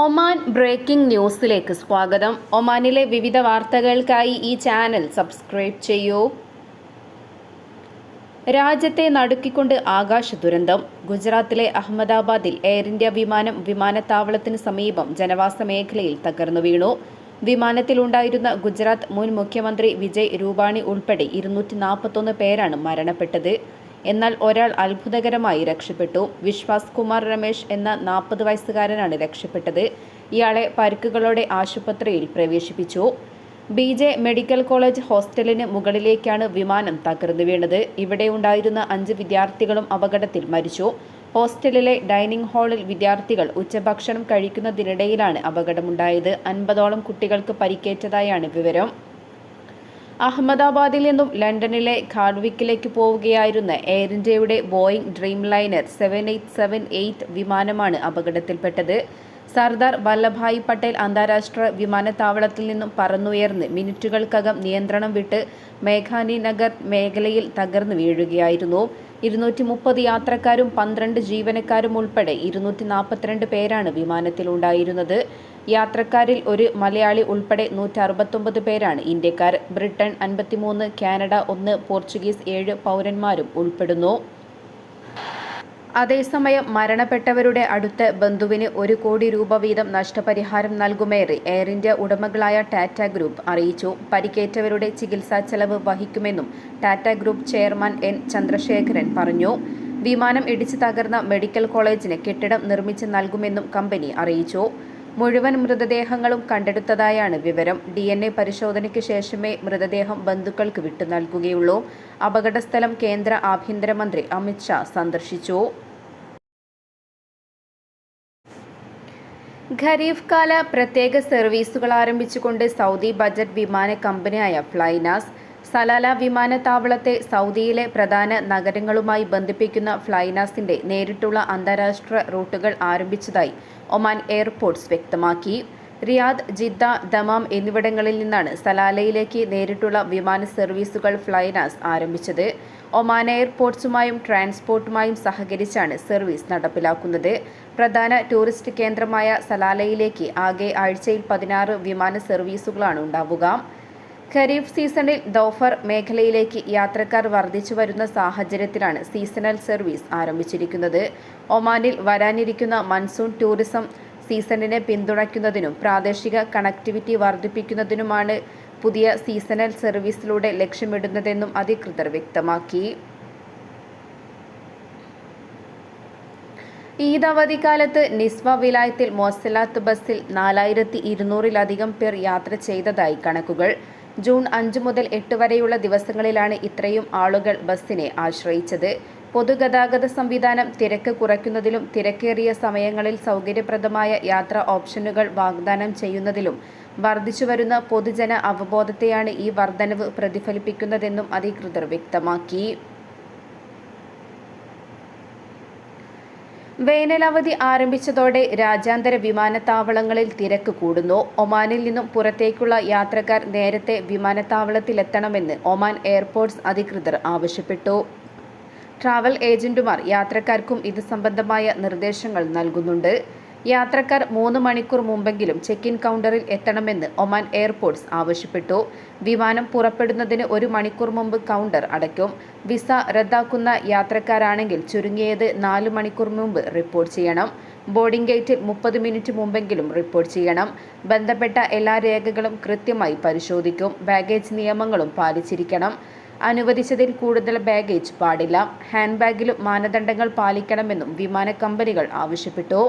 Oman breaking ന്യൂസിലേക്ക് സ്വാഗതം. ഒമാനിലെ വിവിധ വാർത്തകൾക്കായി ഈ ചാനൽ സബ്സ്ക്രൈബ് ചെയ്യൂ. രാജ്യത്തെ നടുക്കിക്കൊണ്ട് ആകാശ ദുരന്തം. ഗുജറാത്തിലെ അഹമ്മദാബാദിൽ എയർ ഇന്ത്യ വിമാനം വിമാനത്താവളത്തിന് സമീപം ജനവാസ മേഖലയിൽ തകർന്നു വീണു. വിമാനത്തിലുണ്ടായിരുന്ന ഗുജറാത്ത് മുൻ മുഖ്യമന്ത്രി വിജയ് രൂപാണി ഉൾപ്പെടെ ഇരുന്നൂറ്റി നാൽപ്പത്തൊന്ന് പേരാണ് മരണപ്പെട്ടത്. എന്നാൽ ഒരാൾ അത്ഭുതകരമായി രക്ഷപ്പെട്ടു. വിശ്വാസ് കുമാർ രമേശ് എന്ന നാൽപ്പത് വയസ്സുകാരനാണ് രക്ഷപ്പെട്ടത്. ഇയാളെ പരുക്കുകളോടെ ആശുപത്രിയിൽ പ്രവേശിപ്പിച്ചു. ബി ജെ മെഡിക്കൽ കോളേജ് ഹോസ്റ്റലിന് മുകളിലേക്കാണ് വിമാനം തകർന്നു വീണത്. ഇവിടെ ഉണ്ടായിരുന്ന അഞ്ച് വിദ്യാർത്ഥികളും അപകടത്തിൽ മരിച്ചു. ഹോസ്റ്റലിലെ ഡൈനിങ് ഹാളിൽ വിദ്യാർത്ഥികൾ ഉച്ചഭക്ഷണം കഴിക്കുന്നതിനിടയിലാണ് അപകടമുണ്ടായത്. അൻപതോളം കുട്ടികൾക്ക് പരിക്കേറ്റതായാണ് വിവരം. അഹമ്മദാബാദിൽ നിന്നും ലണ്ടനിലെ ഖാർവിക്കിലേക്ക് പോവുകയായിരുന്ന എയർ ഇന്ത്യയുടെ Boeing Dreamliner seven eight seven eight വിമാനമാണ് അപകടത്തിൽപ്പെട്ടത്. സർദാർ വല്ലഭായ് പട്ടേൽ അന്താരാഷ്ട്ര വിമാനത്താവളത്തിൽ നിന്നും പറന്നുയർന്ന് മിനിറ്റുകൾക്കകം നിയന്ത്രണം വിട്ട് മേഘാനി നഗർ മേഖലയിൽ തകർന്നു വീഴുകയായിരുന്നു. ഇരുന്നൂറ്റി മുപ്പത് യാത്രക്കാരും പന്ത്രണ്ട് ജീവനക്കാരും ഉൾപ്പെടെ ഇരുന്നൂറ്റി നാൽപ്പത്തിരണ്ട് പേരാണ് വിമാനത്തിലുണ്ടായിരുന്നത്. യാത്രക്കാരിൽ ഒരു മലയാളി ഉൾപ്പെടെ നൂറ്റി അറുപത്തൊമ്പത് പേരാണ് ഇന്ത്യക്കാർ. ബ്രിട്ടൻ അൻപത്തിമൂന്ന് കാനഡ ഒന്ന് പോർച്ചുഗീസ് ഏഴ് പൗരന്മാരും ഉൾപ്പെടുന്നു. അതേസമയം മരണപ്പെട്ടവരുടെ അടുത്ത ബന്ധുവിന് ഒരു കോടി രൂപ വീതം നഷ്ടപരിഹാരം നൽകുമേറെ എയർ ഇന്ത്യ ഉടമകളായ ടാറ്റ ഗ്രൂപ്പ് അറിയിച്ചു. പരിക്കേറ്റവരുടെ ചികിത്സാ ചെലവ് വഹിക്കുമെന്നും Tata group chairman N Chandrasekaran പറഞ്ഞു. വിമാനം ഇടിച്ചു തകർന്ന മെഡിക്കൽ കോളേജിന് കെട്ടിടം നിർമ്മിച്ച് നൽകുമെന്നും കമ്പനി അറിയിച്ചു. മുഴുവൻ മൃതദേഹങ്ങളും കണ്ടെടുത്തതായാണ് വിവരം. ഡി എൻ എ പരിശോധനയ്ക്ക് ശേഷമേ മൃതദേഹം ബന്ധുക്കൾക്ക് വിട്ടു നൽകുകയുള്ളൂ. അപകടസ്ഥലം കേന്ദ്ര ആഭ്യന്തരമന്ത്രി അമിത്ഷാ സന്ദർശിച്ചു. ഖരീഫ് കാല പ്രത്യേക സർവീസുകൾ ആരംഭിച്ചുകൊണ്ട് സൗദി ബജറ്റ് വിമാന കമ്പനിയായ ഫ്ലൈനാസ് സലാല വിമാനത്താവളത്തെ സൗദിയിലെ പ്രധാന നഗരങ്ങളുമായി ബന്ധിപ്പിക്കുന്ന ഫ്ലൈനാസിന്റെ നേരിട്ടുള്ള അന്താരാഷ്ട്ര റൂട്ടുകൾ ആരംഭിച്ചതായി ഒമാൻ എയർപോർട്ട്സ് വ്യക്തമാക്കി. റിയാദ് ജിദ്ദ ദമാം എന്നിവിടങ്ങളിൽ നിന്നാണ് സലാലയിലേക്ക് നേരിട്ടുള്ള വിമാന സർവീസുകൾ ഫ്ലൈനാസ് ആരംഭിച്ചത്. ഒമാൻ എയർപോർട്ട്സുമായും ട്രാൻസ്പോർട്ടുമായും സഹകരിച്ചാണ് സർവീസ് നടപ്പിലാക്കുന്നത്. പ്രധാന ടൂറിസ്റ്റ് കേന്ദ്രമായ സലാലയിലേക്ക് ആകെ ആഴ്ചയിൽ പതിനാറ് വിമാന സർവീസുകളാണ് ഉണ്ടാവുക. ഖരീഫ് സീസണിൽ ദോഫർ മേഖലയിലേക്ക് യാത്രക്കാർ വർദ്ധിച്ചു വരുന്ന സാഹചര്യത്തിലാണ് സീസണൽ സർവീസ് ആരംഭിച്ചിരിക്കുന്നത്. ഒമാനിൽ വരാനിരിക്കുന്ന മൺസൂൺ ടൂറിസം സീസണിനെ പിന്തുണയ്ക്കുന്നതിനും പ്രാദേശിക കണക്ടിവിറ്റി വർദ്ധിപ്പിക്കുന്നതിനുമാണ് പുതിയ സീസണൽ സർവീസിലൂടെ ലക്ഷ്യമിടുന്നതെന്നും അധികൃതർ വ്യക്തമാക്കി. ഈദ് അവധിക്കാലത്ത് നിസ്വ വിലായത്തിൽ മോസലാത്ത് ബസ്സിൽ നാലായിരത്തി ഇരുന്നൂറിലധികം പേർ യാത്ര ചെയ്തതായി കണക്കുകൾ. ജൂൺ അഞ്ച് മുതൽ എട്ട് വരെയുള്ള ദിവസങ്ങളിലാണ് ഇത്രയും ആളുകൾ ബസ്സിനെ ആശ്രയിച്ചത്. പൊതുഗതാഗത സംവിധാനം തിരക്ക് കുറയ്ക്കുന്നതിലും തിരക്കേറിയ സമയങ്ങളിൽ സൗകര്യപ്രദമായ യാത്രാ ഓപ്ഷനുകൾ വാഗ്ദാനം ചെയ്യുന്നതിലും വർദ്ധിച്ചുവരുന്ന പൊതുജന അവബോധത്തെയാണ് ഈ വർധനവ് പ്രതിഫലിപ്പിക്കുന്നതെന്നും അധികൃതർ വ്യക്തമാക്കി. വേനലവധി ആരംഭിച്ചതോടെ രാജ്യാന്തര വിമാനത്താവളങ്ങളിൽ തിരക്ക് കൂടുന്നു. ഒമാനിൽ നിന്നും പുറത്തേക്കുള്ള യാത്രക്കാർ നേരത്തെ വിമാനത്താവളത്തിലെത്തണമെന്ന് ഒമാൻ എയർപോർട്ട്സ് അധികൃതർ ആവശ്യപ്പെട്ടു. ട്രാവൽ ഏജന്റുമാർ യാത്രക്കാർക്കും ഇത് സംബന്ധമായ നിർദ്ദേശങ്ങൾ നൽകുന്നുണ്ട്. യാത്രക്കാർ മൂന്ന് മണിക്കൂർ മുമ്പെങ്കിലും ചെക്ക് ഇൻ കൗണ്ടറിൽ എത്തണമെന്ന് ഒമാൻ എയർപോർട്ട്സ് ആവശ്യപ്പെട്ടു. വിമാനം പുറപ്പെടുന്നതിന് ഒരു മണിക്കൂർ മുമ്പ് കൗണ്ടർ അടയ്ക്കും. വിസ റദ്ദാക്കുന്ന യാത്രക്കാരാണെങ്കിൽ ചുരുങ്ങിയത് നാല് മണിക്കൂർ മുമ്പ് റിപ്പോർട്ട് ചെയ്യണം. ബോർഡിംഗ് ഗേറ്റിൽ മുപ്പത് മിനിറ്റ് മുമ്പെങ്കിലും റിപ്പോർട്ട് ചെയ്യണം. ബന്ധപ്പെട്ട എല്ലാ രേഖകളും കൃത്യമായി പരിശോധിക്കും. ബാഗേജ് നിയമങ്ങളും പാലിച്ചിരിക്കണം. അനുവദിച്ചതിൽ കൂടുതൽ ബാഗേജ് പാടില്ല. ഹാൻഡ് ബാഗിലും മാനദണ്ഡങ്ങൾ പാലിക്കണമെന്നും വിമാന കമ്പനികൾ ആവശ്യപ്പെട്ടു.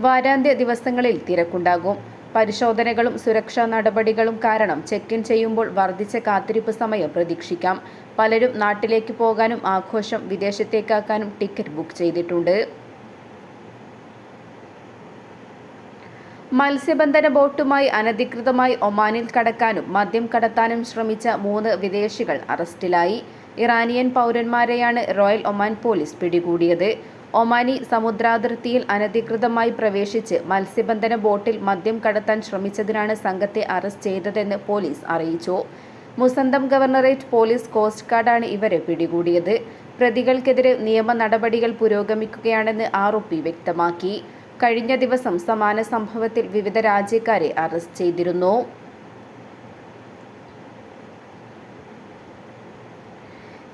വാരാന്ത്യ ദിവസങ്ങളിൽ തിരക്കുണ്ടാകും. പരിശോധനകളും സുരക്ഷാ നടപടികളും കാരണം ചെക്ക് ഇൻ ചെയ്യുമ്പോൾ വർദ്ധിച്ച കാത്തിരിപ്പ് സമയം പ്രതീക്ഷിക്കാം. പലരും നാട്ടിലേക്ക് പോകാനും ആഘോഷം വിദേശത്തേക്കാക്കാനും ടിക്കറ്റ് ബുക്ക് ചെയ്തിട്ടുണ്ട്. മത്സ്യബന്ധന ബോട്ടുമായി അനധികൃതമായി ഒമാനിൽ കടക്കാനും മദ്യം കടത്താനും ശ്രമിച്ച മൂന്ന് വിദേശികൾ അറസ്റ്റിലായി. ഇറാനിയൻ പൗരന്മാരെയാണ് റോയൽ ഒമാൻ പോലീസ് പിടികൂടിയത്. ഒമാനി സമുദ്രാതിർത്തിയിൽ അനധികൃതമായി പ്രവേശിച്ച് മത്സ്യബന്ധന ബോട്ടിൽ മദ്യം കടത്താൻ ശ്രമിച്ചതിനാണ് സംഘത്തെ അറസ്റ്റ് ചെയ്തതെന്ന് പോലീസ് അറിയിച്ചു. മുസന്തം ഗവർണറേറ്റ് പോലീസ് കോസ്റ്റ് ഗാർഡാണ് ഇവരെ പിടികൂടിയത്. പ്രതികൾക്കെതിരെ നിയമ നടപടികൾ പുരോഗമിക്കുകയാണെന്ന് ആറുപി വ്യക്തമാക്കി. കഴിഞ്ഞ ദിവസം സമാന സംഭവത്തിൽ വിവിധ രാജ്യക്കാരെ അറസ്റ്റ് ചെയ്തിരുന്നു.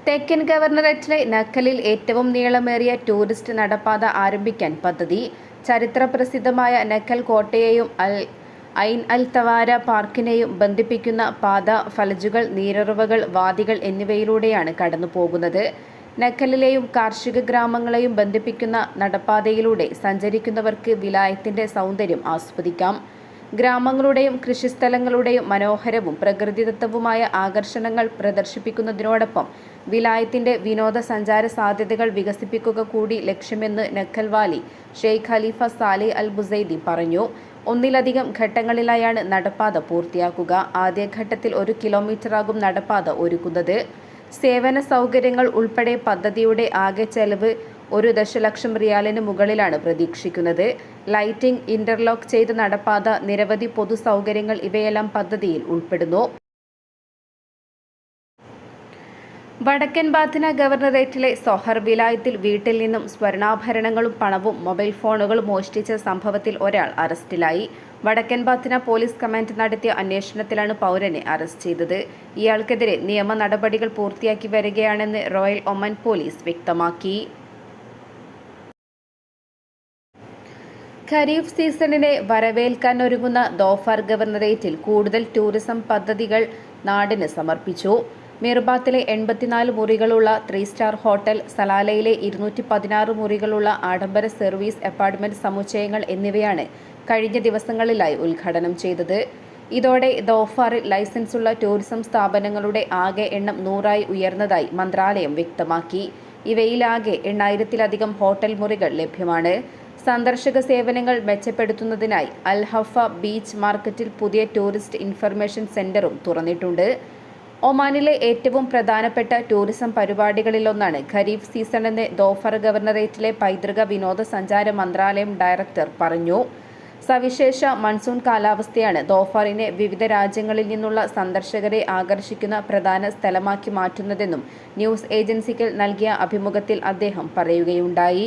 തെക്കൻ ഗവർണറേറ്റിലെ നക്കലിൽ ഏറ്റവും നീളമേറിയ ടൂറിസ്റ്റ് നടപ്പാത ആരംഭിക്കാൻ പദ്ധതി. ചരിത്രപ്രസിദ്ധമായ നക്കൽ കോട്ടയെയും അൽ ഐൻ അൽ തവാര പാർക്കിനെയും ബന്ധിപ്പിക്കുന്ന പാത ഫലജുകൾ നീരുറവകൾ വാദികൾ എന്നിവയിലൂടെയാണ് കടന്നു പോകുന്നത് നക്കലിലെയും കാർഷിക ഗ്രാമങ്ങളെയും ബന്ധിപ്പിക്കുന്ന നടപ്പാതയിലൂടെ സഞ്ചരിക്കുന്നവർക്ക് വിലായത്തിന്റെ സൗന്ദര്യം ആസ്വദിക്കാം. ഗ്രാമങ്ങളുടെയും കൃഷിസ്ഥലങ്ങളുടെയും മനോഹരവും പ്രകൃതിദത്തവുമായ ആകർഷണങ്ങൾ പ്രദർശിപ്പിക്കുന്നതിനോടൊപ്പം വിലായത്തിന്റെ വിനോദസഞ്ചാര സാധ്യതകൾ വികസിപ്പിക്കുക കൂടി ലക്ഷ്യമെന്ന് നഖൽവാലി Sheikh Khalifa Salih Al Busaidi പറഞ്ഞു. ഒന്നിലധികം ഘട്ടങ്ങളിലായാണ് നടപ്പാത പൂർത്തിയാക്കുക. ആദ്യഘട്ടത്തിൽ ഒരു കിലോമീറ്ററാകും നടപ്പാത ഒരുക്കുന്നത്. സേവന സൗകര്യങ്ങൾ ഉൾപ്പെടെ പദ്ധതിയുടെ ആകെ ചെലവ് ഒരു ദശലക്ഷം റിയാലിന് മുകളിലാണ് പ്രതീക്ഷിക്കുന്നത്. ലൈറ്റിംഗ് ഇന്റർലോക്ക് ചെയ്ത് നടപ്പാത നിരവധി പൊതു സൗകര്യങ്ങൾ ഇവയെല്ലാം പദ്ധതിയിൽ ഉൾപ്പെടുന്നു. വടക്കൻ ബാത്തിന ഗവർണറേറ്റിലെ സൊഹർ വിലായത്തിൽ വീട്ടിൽ നിന്നും സ്വർണാഭരണങ്ങളും പണവും മൊബൈൽ ഫോണുകളും മോഷ്ടിച്ച സംഭവത്തിൽ ഒരാൾ അറസ്റ്റിലായി. വടക്കൻ ബാത്തിന പോലീസ് കമാൻഡ് നടത്തിയ അന്വേഷണത്തിലാണ് പൗരനെ അറസ്റ്റ് ചെയ്തത്. ഇയാൾക്കെതിരെ നിയമ നടപടികൾ പൂർത്തിയാക്കി വരികയാണെന്ന് റോയൽ ഒമൻ പോലീസ് വ്യക്തമാക്കി. ഖരീഫ് സീസണിനെ വരവേൽക്കാൻ ഒരുങ്ങുന്ന ദോഫാർ ഗവർണറേറ്റിൽ കൂടുതൽ ടൂറിസം പദ്ധതികൾ നാടിന് സമർപ്പിച്ചു. മിർബാത്തിലെ എൺപത്തിനാല് മുറികളുള്ള ത്രീ സ്റ്റാർ ഹോട്ടൽ സലാലയിലെ ഇരുന്നൂറ്റി പതിനാറ് മുറികളുള്ള ആഡംബര സർവീസ് അപ്പാർട്ട്മെന്റ് സമുച്ചയങ്ങൾ എന്നിവയാണ് കഴിഞ്ഞ ദിവസങ്ങളിലായി ഉദ്ഘാടനം ചെയ്തത്. ഇതോടെ ദോഫാറിൽ ലൈസൻസുള്ള ടൂറിസം സ്ഥാപനങ്ങളുടെ ആകെ എണ്ണം നൂറായി ഉയർന്നതായി മന്ത്രാലയം വ്യക്തമാക്കി. ഇവയിലാകെ എണ്ണായിരത്തിലധികം ഹോട്ടൽ മുറികൾ ലഭ്യമാണ്. സന്ദർശക സേവനങ്ങൾ മെച്ചപ്പെടുത്തുന്നതിനായി അൽഹഫ ബീച്ച് മാർക്കറ്റിൽ പുതിയ ടൂറിസ്റ്റ് ഇൻഫർമേഷൻ സെന്ററും തുറന്നിട്ടുണ്ട്. ഒമാനിലെ ഏറ്റവും പ്രധാനപ്പെട്ട ടൂറിസം പരിപാടികളിലൊന്നാണ് ഖരീഫ് സീസൺ എന്ന് ദോഫർ ഗവർണറേറ്റിലെ പൈതൃക വിനോദസഞ്ചാര മന്ത്രാലയം ഡയറക്ടർ പറഞ്ഞു. സവിശേഷ മൺസൂൺ കാലാവസ്ഥയാണ് ദോഫറിനെ വിവിധ രാജ്യങ്ങളിൽ നിന്നുള്ള സന്ദർശകരെ ആകർഷിക്കുന്ന പ്രധാന സ്ഥലമാക്കി മാറ്റുന്നതെന്നും ന്യൂസ് ഏജൻസിക്ക് നൽകിയ അഭിമുഖത്തിൽ അദ്ദേഹം പറയുകയുണ്ടായി.